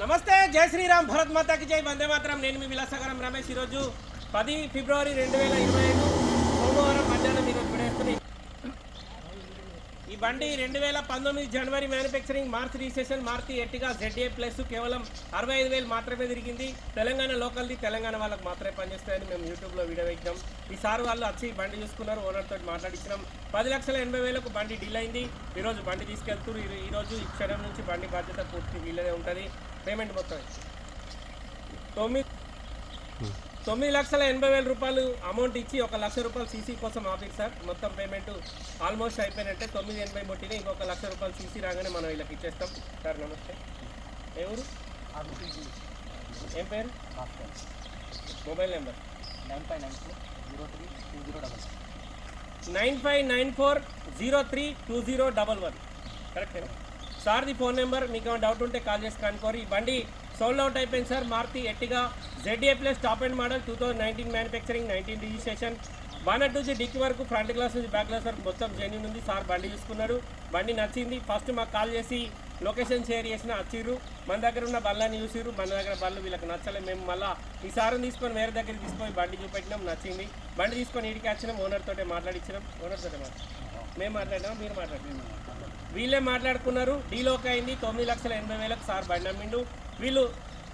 నమస్తే జై శ్రీరామ్ భరత్ మాతాకి జై వందే మాత్రం. నేను మీ విలాసగరం రమేష్ ఈరోజు పది ఫిబ్రవరి రెండు వేల ఇరవై ఐదు సోమవారం మధ్యాహ్నం ఈ బండి రెండు వేల పంతొమ్మిది జనవరి మ్యానుఫ్యాక్చరింగ్ మార్చ్ రిజిస్ట్రేషన్ మార్చి ఎట్టిగా జెడ్ఏ ప్లస్ కేవలం అరవై ఐదు వేలు మాత్రమే తిరిగింది. తెలంగాణ లోకల్ది తెలంగాణ వాళ్ళకి మాత్రమే పనిచేస్తాయని మేము యూట్యూబ్లో వీడియో ఇచ్చాం ఈసారి వాళ్ళు వచ్చి బండి చూసుకున్నారు ఓనర్ తోటి మాట్లాడించినాం పది లక్షల ఎనభై వేలకు బండి డీల్ అయింది. ఈరోజు బండి తీసుకెళ్తూ ఈ- ఈరోజు ఈ క్షణం నుంచి బండి బాధ్యత పూర్తి వీళ్ళదే ఉంటుంది. పేమెంట్ మొత్తం తొమ్మిది తొమ్మిది లక్షల ఎనభై వేల రూపాయలు అమౌంట్ ఇచ్చి ఒక లక్ష రూపాయలు సీసీ కోసం ఆఫీర్ సార్. మొత్తం పేమెంట్ ఆల్మోస్ట్ అయిపోయినట్టే తొమ్మిది ఎనభై ముట్టిన ఇంకొక లక్ష రూపాయలు సీసీ రాగానే మనం వీళ్ళకి ఇచ్చేస్తాం. సార్ నమస్తే. ఎవరు ఏం పేరు? Mobile number. Nine five nine four zero three two zero double nine five nine four zero three two zero double one. కరెక్టేనా? సార్ది ఫోన్ నెంబర్ మీకు ఏమైనా డౌట్ ఉంటే కాల్ చేసి కనుకోరు ఈ బండి సోల్డ్ అవుట్ అయిపోయింది sir. Maruti Ertiga Z A plus top and model two thousand nineteen manufacturing nineteen registration bonnet నుంచి డిక్కి వరకు ఫ్రంట్ గ్లాస్ నుంచి బ్యాక్ గ్లాస్ వరకు మొత్తం జెన్యున్ ఉంది. సార్ బండి చూసుకున్నాడు. బండి నచ్చింది. ఫస్ట్ మాకు కాల్ చేసి లొకేషన్ షేర్ చేసిన వచ్చిర్రు మన దగ్గర ఉన్న బళ్ళని చూసిర్రు. మన దగ్గర బళ్ళు వీళ్ళకి నచ్చలే. మేము మళ్ళీ ఈ సార్ని తీసుకొని వేరే దగ్గర తీసుకొని బండి చూపెట్టినాం. నచ్చింది. బండి తీసుకొని ఇంటికి వచ్చినాం. ఓనర్ తోటే మాట్లాడించినాం ఓనర్ తోటే మాట్లాడి మేము మాట్లాడినాం మీరు మాట్లాడినాం. వీళ్ళే మాట్లాడుకున్నారు డీలోకి అయింది తొమ్మిది లక్షల ఎనభై వేలకు సార్ బండి అమ్మిండు వీళ్ళు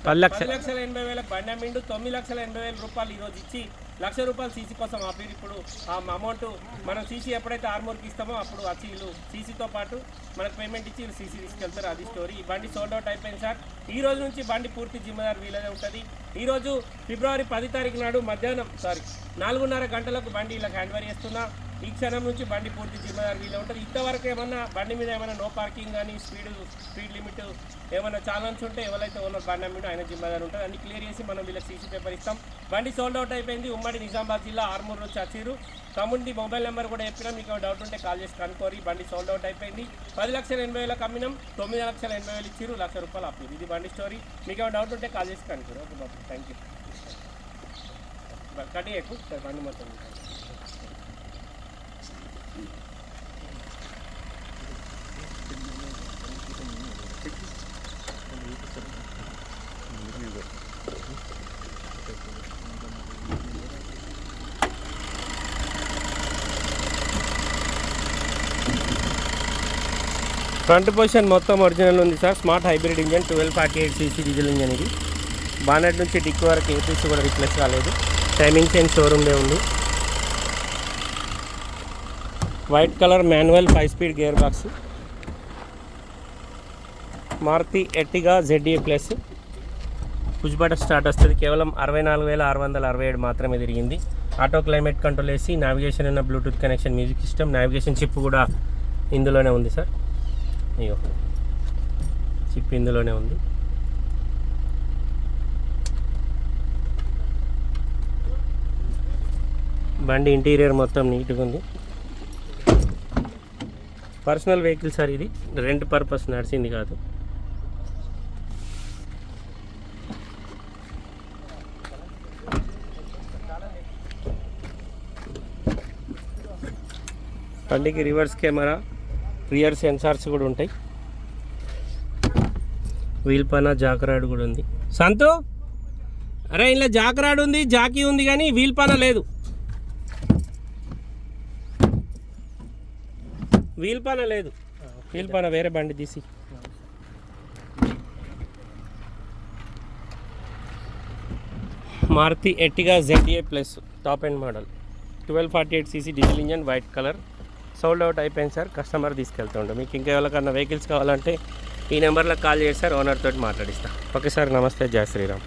పది లక్షల ఎనభై వేలకు బండి అమ్మిండు తొమ్మిది లక్షల ఎనభై వేల రూపాయలు ఈరోజు ఇచ్చి లక్ష రూపాయలు సీసీ కోసం ఆపి ఇప్పుడు ఆ అమౌంట్ మనం సీసీ ఎప్పుడైతే ఆర్మూర్కి ఇస్తామో అప్పుడు వచ్చి వీళ్ళు సీసీతో పాటు మనకు పేమెంట్ ఇచ్చి వీళ్ళు సీసీ తీసుకెళ్తారు. అది స్టోరీ. ఈ బండి సోల్డ్ అవుట్ అయిపోయింది సార్. ఈ రోజు నుంచి బండి పూర్తి జిమ్మదారు వీళ్ళదే ఉంటుంది. ఈ రోజు ఫిబ్రవరి పది తారీఖు నాడు మధ్యాహ్నం సారీ నాలుగున్నర గంటలకు బండి ఇలా హ్యాండ్ ఓవర్ చేస్తున్నా. ఈ క్షణం నుంచి బండి పూర్తి జిమ్మదారు వీళ్ళు ఉంటుంది ఇంతవరకు ఏమన్నా బండి మీద ఏమైనా నో పార్కింగ్ కానీ స్పీడ్ స్పీడ్ లిమిట్ ఏమైనా ఛాలెంజ్ ఉంటే ఎవరైతే ఓనర్ బండి అమ్మిడో ఆయన జిమ్మదారు ఉంటుంది అన్ని క్లియర్ చేసి మనం వీళ్ళకి సీసీ పేపర్ ఇస్తాం. బండి సోల్డ్ అవుట్ అయిపోయింది. ఉమ్మడి నిజామాబాద్ జిల్లా ఆర్మూర్ నుంచి వచ్చిర్రు తమ్ముడి మొబైల్ నెంబర్ కూడా చెప్పినా మీకు డౌట్ ఉంటే కాల్ చేసి కనుక్కోరి. బండి సోల్డ్ అవుట్ అయిపోయింది. పది లక్షల ఎనభై వేలకు అమ్మినాం. తొమ్మిది లక్షల ఎనభై వేలు ఇచ్చిర్రు. లక్ష రూపాయలు అప్పు ఇది బండి స్టోరీ మీకు డౌట్ ఉంటే కాల్ చేసి కనుక్కోరు. ఓకే బాబు. థ్యాంక్ యూ కట్ ఎక్కువ సార్ బండి మొత్తం ఫ్రంట్ పొజిషన్ మొత్తం ఒరిజినల్ ఉంది sir. Smart hybrid engine twelve forty eight CC diesel engine ఇది. బానెట్ నుంచి డిక్ వరకు ఏపీసీ కూడా రిప్లేస్ కాలేదు. టైమింగ్ చైన్ షోరూమ్దే ఉంది. White colour manual five speed gear box. Maruti Ertiga ZA plus. Push button start వస్తుంది. కేవలం అరవై నాలుగు వేల ఆరు వందల అరవై ఏడు మాత్రమే తిరిగింది. ఆటో క్లైమేట్ కంట్రోల్ వేసి నావిగేషన్ ఉన్న Bluetooth connection music system navigation chip కూడా ఇందులోనే ఉంది సార్. అయ్యో చిప్ ఇందులోనే ఉంది. బండి ఇంటీరియర్ మొత్తం నీట్గా ఉంది. పర్సనల్ వెహికల్ సార్ ఇది. రెంట్ పర్పస్ నడిచింది కాదు. బండికి రివర్స్ కెమెరా రియర్ సెన్సార్స్ కూడా ఉంటాయి. వీల్ పైన జాకరాడు కూడా ఉంది. సంతు! అరే ఇలా జాకరాడు ఉంది జాకీ ఉంది కానీ వీల్ పైన లేదు. వీల్ పైన లేదు వీల్ పైన వేరే బండి తీసి. Maruti Ertiga ZA plus top end model. Twelve forty eight CC diesel engine white colour. Sold out అయిపోయింది సార్ కస్టమర్ తీసుకెళ్తుండే మీకు ఇంకా ఎవరికన్నా వెహికల్స్ కావాలంటే ఈ నెంబర్లో కాల్ చేసి సార్ ఓనర్ తోటి మాట్లాడిస్తా. ఓకే సార్ నమస్తే. జయ శ్రీరామ్.